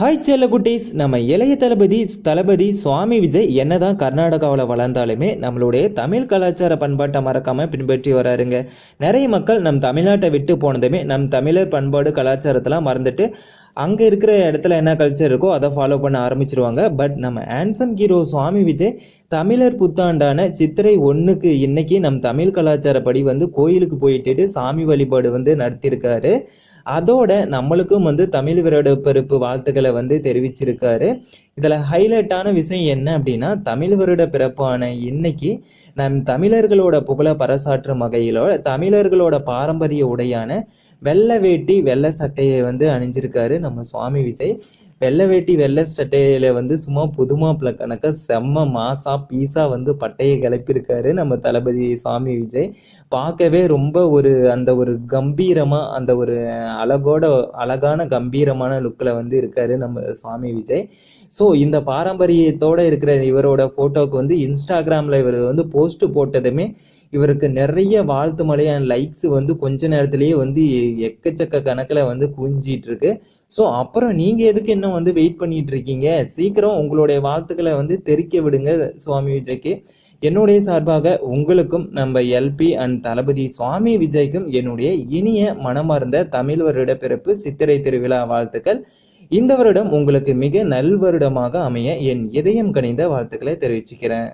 Hi செல்ல குட்டீஸ். நம்ம இளைய தளபதி தளபதி சுவாமி விஜய் என்னதான் கர்நாடகாவில் வளர்ந்தாலுமே நம்மளுடைய தமிழ் கலாச்சார பண்பாட்டை மறக்காமல் பின்பற்றி வராருங்க. நிறைய மக்கள் நம் தமிழ்நாட்டை விட்டு போனதுமே நம் தமிழர் பண்பாடு கலாச்சாரத்தெல்லாம் மறந்துட்டு அங்கே இருக்கிற இடத்துல என்ன கல்ச்சர் இருக்கோ அதை ஃபாலோ பண்ண ஆரம்பிச்சிருவாங்க. பட் நம்ம ஆன்சம் ஹீரோ சுவாமி விஜய் தமிழர் புத்தாண்டான சித்திரை ஒன்றுக்கு இன்னைக்கு நம் தமிழ் கலாச்சாரப்படி வந்து கோயிலுக்கு போயிட்டு சாமி வழிபாடு வந்து நடத்தியிருக்காரு. அதோட நம்மளுக்கும் வந்து தமிழ் வருடப்பிறப்பு வாழ்த்துக்களை வந்து தெரிவிச்சிருக்காரு. இதில் ஹைலைட்டான விஷயம் என்ன அப்படின்னா தமிழ் வருட பிறப்பான இன்னைக்கு நம் தமிழர்களோட புகழ பறைசாற்றும் வகையிலோ தமிழர்களோட பாரம்பரிய உடையான வெள்ளை வேட்டி வெள்ளை சட்டையை வந்து அணிஞ்சிருக்காரு நம்ம சுவாமி விஜய். வெள்ளை வேட்டி வெள்ளை சட்டையில வந்து சும்மா புதுமாப்பிள்ள கணக்க செம்ம மாசா பீஸா வந்து பட்டையை கிளப்பியிருக்காரு நம்ம தளபதி சுவாமி விஜய். பார்க்கவே ரொம்ப ஒரு அந்த ஒரு கம்பீரமா அந்த ஒரு அழகோட அழகான கம்பீரமான லுக்கில் வந்து இருக்காரு நம்ம சுவாமி விஜய். ஸோ இந்த பாரம்பரியத்தோட இருக்கிற இவரோட ஃபோட்டோவுக்கு வந்து இன்ஸ்டாகிராமில் இவர் வந்து போஸ்ட் போட்டதுமே இவருக்கு நிறைய வாழ்த்து மழையான லைக்ஸ் வந்து கொஞ்ச நேரத்திலேயே வந்து எக்கச்சக்க கணக்கில் வந்து குவிஞ்சிட்டு இருக்கு ஸோ அப்புறம் நீங்கள் எதுக்கு இன்னும் வந்து வெயிட் பண்ணிட்டு இருக்கீங்க சீக்கிரம் உங்களுடைய வாழ்த்துக்களை வந்து தெரிக்க விடுங்க சுவாமி விஜய்க்கு. என்னுடைய சார்பாக உங்களுக்கும் நம்ம எல்பி அண்ட் தளபதி சுவாமி விஜய்க்கும் என்னுடைய இனிய மனமார்ந்த தமிழ் வருட பிறப்பு சித்திரை திருவிழா வாழ்த்துக்கள். இந்த வருடம் உங்களுக்கு மிக நல்வருடமாக அமைய என் இதயம் கனிந்த வாழ்த்துக்களை தெரிவிச்சுக்கிறேன்.